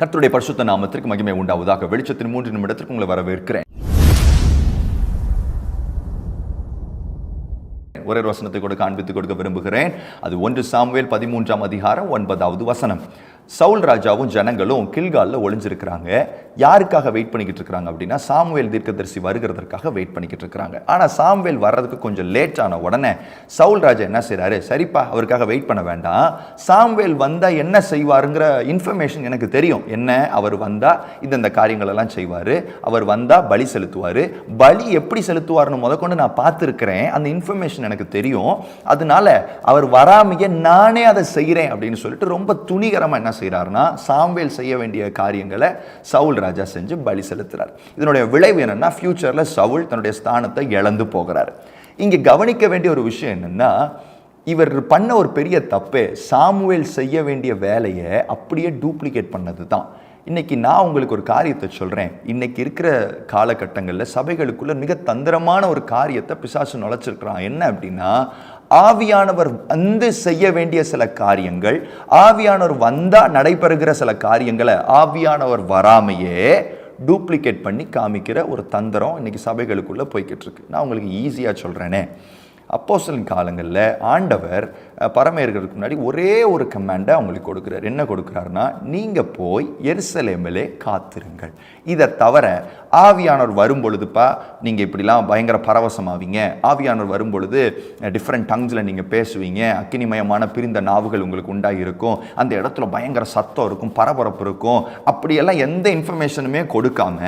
கர்த்தருடைய பரிசுத்த நாமத்திற்கு மகிமை உண்டாவதாக. வெளிச்சத்தின் மூன்று நிமிடத்திற்கு உங்களை வரவேற்கிறேன். ஒரே வசனத்தை கூட காண்பித்துக் கொடுக்க விரும்புகிறேன். அது ஒன்று சாமுவேல் பதிமூன்றாம் அதிகாரம் ஒன்பதாவது வசனம். சவுல் ராஜாவும் ஜனங்களும் கில்காலில் ஒளிஞ்சிருக்கிறாங்க. யாருக்காக வெயிட் பண்ணிக்கிட்டு இருக்கிறாங்க அப்படின்னா சாமுவேல் தீர்க்கதரிசி வருகிறதற்காக வெயிட் பண்ணிக்கிட்டு இருக்கிறாங்க ஆனால் சாமுவேல் வர்றதுக்கு கொஞ்சம் லேட் ஆன உடனே சவுல் ராஜா என்ன செய்கிறாரு சரிப்பா அவருக்காக வெயிட் பண்ண வேண்டாம். சாமுவேல் வந்தால் என்ன செய்வாருங்கிற இன்ஃபர்மேஷன் எனக்கு தெரியும். என்ன? அவர் வந்தால் இந்தந்த காரியங்களெல்லாம் செய்வார். அவர் வந்தால் பலி செலுத்துவார். பலி எப்படி செலுத்துவார்னு முதற்கொண்டு நான் பார்த்துருக்கிறேன். அந்த இன்ஃபர்மேஷன் எனக்கு தெரியும். அதனால அவர் வராமையே நானே அதை செய்கிறேன் அப்படின்னு சொல்லிட்டு ரொம்ப துணிகரமாக என்ன செய்கிறாருன்னா சாம்வேல் செய்ய வேண்டிய காரியங்களை சவுல் ராஜா செஞ்சு பலி செலுத்துறார். இதனுடைய விளைவு என்னன்னா ஃப்யூச்சரில் சவுல் தன்னுடைய ஸ்தானத்தை இழந்து போகிறார். இங்கே கவனிக்க வேண்டிய ஒரு விஷயம் என்னன்னா இவர் பண்ண ஒரு பெரிய தப்பே சாமுவேல் செய்ய வேண்டிய வேலையை அப்படியே டூப்ளிகேட் பண்ணது தான் இன்னைக்கு நான் உங்களுக்கு ஒரு காரியத்தை சொல்கிறேன் இன்னைக்கு இருக்கிற காலகட்டங்களில் சபைகளுக்குள்ள மிக தந்திரமான ஒரு காரியத்தை பிசாசு நுழைச்சிருக்கிறான். என்ன அப்படின்னா ஆவியானவர் வந்து செய்ய வேண்டிய சில காரியங்கள் ஆவியானவர் வந்தால் நடைபெறுகிற சில காரியங்களை ஆவியானவர் வராமையே டூப்ளிகேட் பண்ணி காமிக்கிற ஒரு தந்திரம் இன்னைக்கு சபைகளுக்குள்ளே போய்கிட்டு இருக்கு. நான் உங்களுக்கு ஈஸியாக சொல்கிறேனே அப்போஸ்தலன் காலங்களில் ஆண்டவர் அஹ், பரமேயர்களுக்கு முன்னாடி ஒரே ஒரு கமாண்டை அவங்களுக்கு கொடுக்குறாரு. என்ன கொடுக்குறாருன்னா நீங்கள் போய் எருசலேமிலே காத்திருங்கள். இதை தவிர ஆவியானவர் வரும் பொழுதுப்பா நீங்கள் இப்படிலாம் பயங்கர பரவசமாவீங்க. ஆவியானவர் வரும் பொழுது டிஃப்ரெண்ட் டங்ஸில் நீங்கள் பேசுவீங்க. அக்கினிமயமான பிரிந்த நாவுகள் உங்களுக்கு உண்டாகி இருக்கும் அந்த இடத்துல பயங்கர சத்தம் இருக்கும் பரபரப்பு இருக்கும். அப்படியெல்லாம் எந்த இன்ஃபர்மேஷனுமே கொடுக்காம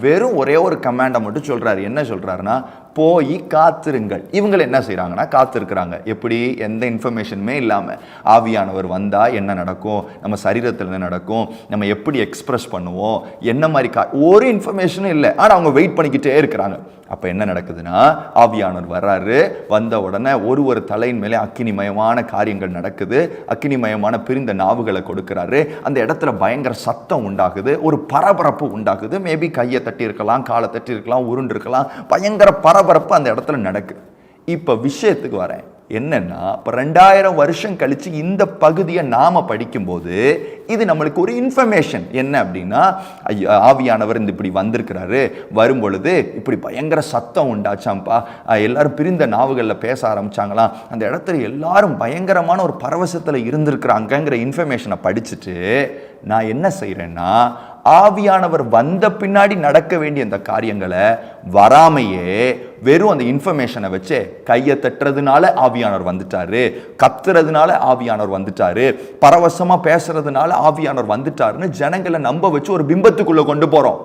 வெறும் ஒரே ஒரு கமாண்டை மட்டும் சொல்கிறாரு என்ன சொல்கிறாருன்னா போய் காத்திருங்கள். இவங்களை என்ன செய்கிறாங்கன்னா காத்திருக்கிறாங்க. எப்படி? எந்த இன்ஃபர்மேஷன் இன்ஃபர்மேஷனுமே இல்லாமல் ஆவியானவர் வந்தால் என்ன நடக்கும்? நம்ம சரீரத்தில் என்ன நடக்கும்? நம்ம எப்படி எக்ஸ்ப்ரெஸ் பண்ணுவோம்? என்ன மாதிரி கா ஒரு இன்ஃபர்மேஷனும் இல்லை. ஆனால் அவங்க வெயிட் பண்ணிக்கிட்டே இருக்கிறாங்க. அப்போ என்ன நடக்குதுன்னா ஆவியானவர் வர்றாரு. வந்த உடனே ஒரு ஒரு தலையின் மேலே அக்கினிமயமான காரியங்கள் நடக்குது. அக்கினிமயமான பிரிந்த நாவுகளை கொடுக்குறாரு. அந்த இடத்துல பயங்கர சத்தம் உண்டாகுது. ஒரு பரபரப்பு உண்டாகுது. மேபி கையை தட்டி இருக்கலாம் காலை தட்டி இருக்கலாம் உருண்டு இருக்கலாம். பயங்கர பரபரப்பு அந்த இடத்துல நடக்குது. இப்போ விஷயத்துக்கு வரேன். என்னன்னா இப்போ ரெண்டாயிரம் வருஷம் கழித்து இந்த பகுதியை நாம் படிக்கும்போது இது நம்மளுக்கு ஒரு இன்ஃபர்மேஷன் என்ன அப்படின்னா ஐயா, ஆவியானவர் இந்த இப்படி வந்திருக்கிறாரு. வரும்பொழுது இப்படி பயங்கர சத்தம் உண்டாச்சாம்ப்பா எல்லாரும் பிரிந்த நாவுகளில் பேச ஆரம்பித்தாங்களாம் அந்த இடத்துல எல்லாரும் பயங்கரமான ஒரு பரவசத்தில் இருந்திருக்கிறாங்கங்கிற இன்ஃபர்மேஷனை படிச்சுட்டு நான் என்ன செய்கிறேன்னா ஆவியானவர் வந்த பின்னாடி நடக்க வேண்டிய அந்த காரியங்களை வராமையே வெறும் அந்த இன்ஃபர்மேஷனை வச்சு கையை தட்டுறதுனால ஆவியானவர் வந்துட்டாரு கத்துறதுனால ஆவியானவர் வந்துட்டாரு பரவசமாக பேசுறதுனால ஆவியானவர் வந்துட்டாருன்னு ஜனங்களை நம்ப வச்சு ஒரு பிம்பத்துக்குள்ளே கொண்டு போகிறோம்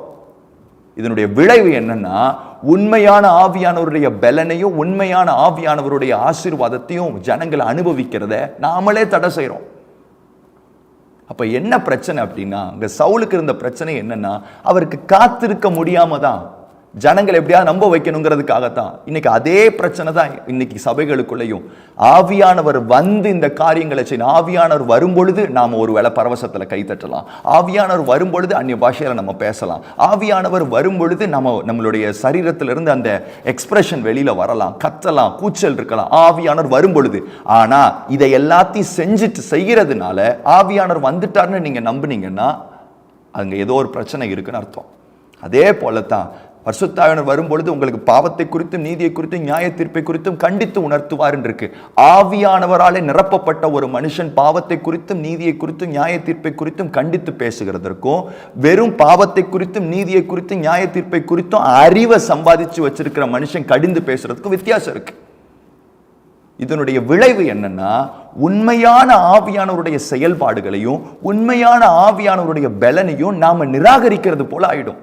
இதனுடைய விளைவு என்னன்னா உண்மையான ஆவியானவருடைய பலனையும் உண்மையான ஆவியானவருடைய ஆசீர்வாதத்தையும் ஜனங்களை அனுபவிக்கிறத நாமளே தடை செய்கிறோம் அப்போ என்ன பிரச்சனை அப்படின்னா அங்கே சவுலுக்கு இருந்த பிரச்சனை என்னன்னா அவருக்கு காத்திருக்க முடியாம தான் ஜனங்களை எப்படியாவது நம்ப வைக்கணுங்கிறதுக்காகத்தான். இன்னைக்கு அதே பிரச்சனை தான் இன்னைக்கு சபைகளுக்குள்ளேயும். ஆவியானவர் வந்து இந்த காரியங்களை செய்யணும். ஆவியானவர் வரும்பொழுது நாம் ஒரு வேளை பரவசத்தில் கைத்தட்டலாம் ஆவியானவர் வரும்பொழுது அந்நிய பாஷையில் நம்ம பேசலாம். ஆவியானவர் வரும்பொழுது நம்ம நம்மளுடைய சரீரத்திலிருந்து அந்த எக்ஸ்பிரஷன் வெளியில் வரலாம். கத்தலாம் கூச்சல் இருக்கலாம். ஆவியானவர் வரும்பொழுது. ஆனால் இதை எல்லாத்தையும் செஞ்சுட்டு செய்கிறதுனால ஆவியானவர் வந்துட்டார்னு நீங்கள் நம்புனீங்கன்னா அங்கே ஏதோ ஒரு பிரச்சனை இருக்குன்னு அர்த்தம். அதே போல தான் பரிசுத்தாவினர் வரும்பொழுது உங்களுக்கு பாவத்தை குறித்தும் நீதியை குறித்தும் நியாய தீர்ப்பை குறித்தும் கண்டித்து உணர்த்துவார் இருக்கு. ஆவியானவராலே நிரப்பப்பட்ட ஒரு மனுஷன் பாவத்தை குறித்தும் நீதியை குறித்தும் நியாய தீர்ப்பை குறித்தும் கண்டித்து பேசுகிறதற்கும் வெறும் பாவத்தை குறித்தும் நீதியை குறித்தும் நியாய தீர்ப்பை குறித்தும் அறிவை சம்பாதிச்சு வச்சிருக்கிற மனுஷன் கடிந்து பேசுறதுக்கும் வித்தியாசம் இருக்கு. இதனுடைய விளைவு என்னன்னா உண்மையான ஆவியானவருடைய செயல்பாடுகளையும் உண்மையான ஆவியானவருடைய பலனையும் நாம நிராகரிக்கிறது போல ஆயிடும்.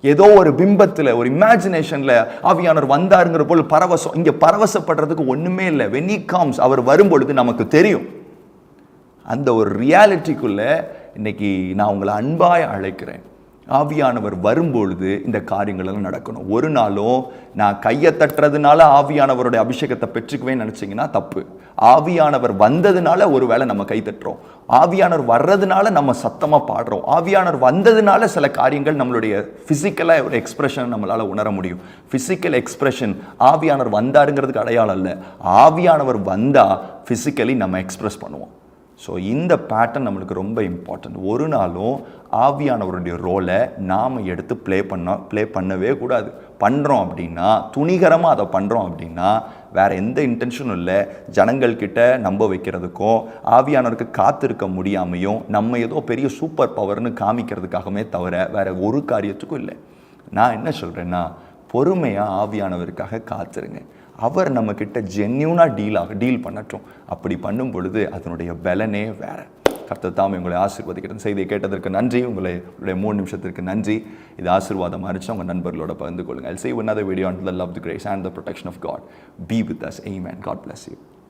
ஏதோ ஒரு பிம்பத்தில் ஒரு இமேஜினேஷனில் ஆவியானவர் வந்தாருங்கிற போல் பரவசம் இங்கே பரவசப்படுறதுக்கு ஒன்றுமே இல்லை. வென் காம்ஸ் அவர் வரும்பொழுது நமக்கு தெரியும். அந்த ஒரு ரியாலிட்டிக்குள்ளே இன்னைக்கு நான் உங்களை அன்பாய் அழைக்கிறேன். ஆவியானவர் வரும்பொழுது இந்த காரியங்களெல்லாம் நடக்கணும். ஒரு நாளும் நான் கையை தட்டுறதுனால ஆவியானவருடைய அபிஷேகத்தை பெற்றுக்குவேன்னு நினச்சிங்கன்னா தப்பு. ஆவியானவர் வந்ததுனால ஒரு வேளை நம்ம கை தட்டுறோம். ஆவியானவர் வர்றதுனால நம்ம சத்தமாக பாடுறோம். ஆவியானவர் வந்ததுனால சில காரியங்கள் நம்மளுடைய ஃபிசிக்கலாக ஒரு எக்ஸ்பிரஷன் நம்மளால் உணர முடியும். ஃபிசிக்கல் எக்ஸ்பிரஷன் ஆவியானவர் வந்தாருங்கிறதுக்கு அடையாளம் இல்லை. ஆவியானவர் வந்தால் ஃபிசிக்கலி நம்ம எக்ஸ்பிரஸ் பண்ணுவோம். ஸோ இந்த பேட்டர்ன் நம்மளுக்கு ரொம்ப இம்பார்ட்டன்ட் ஒரு நாளும் ஆவியானவருடைய ரோலை நாம் எடுத்து ப்ளே பண்ண ப்ளே பண்ணவே கூடாது. பண்ணுறோம் அப்படின்னா துணிகரமாக அதை பண்ணுறோம் அப்படின்னா வேறு எந்த இன்டென்ஷனும் இல்லை. ஜனங்கள்கிட்ட நம்ப வைக்கிறதுக்கும் ஆவியானவருக்கு காத்திருக்க முடியாமையும் நம்ம ஏதோ பெரிய சூப்பர் பவர்னு காமிக்கிறதுக்காகவே தவிர வேறு ஒரு காரியத்துக்கும் இல்லை. நான் என்ன சொல்கிறேன்னா பொறுமையாக ஆவியானவருக்காக காத்திருங்க. அவர் நம்மக்கிட்ட ஜென்யூனாக டீலாக டீல் பண்ணட்டும். அப்படி பண்ணும் பொழுது அதனுடைய பலனே வேறு. கர்த்தர் தாம் உங்களை ஆசீர்வதிக்கிறேன் செய்தியை கேட்டதற்கு நன்றி. உங்களை உங்களுடைய மூணு நிமிஷத்திற்கு நன்றி. இது ஆசீர்வாதம் அரிச்சு உங்கள் நண்பர்களோட பகிர்ந்து கொள்ளுங்கள். See you another video. Until the love grace and the protection of God be with us aim and God bless you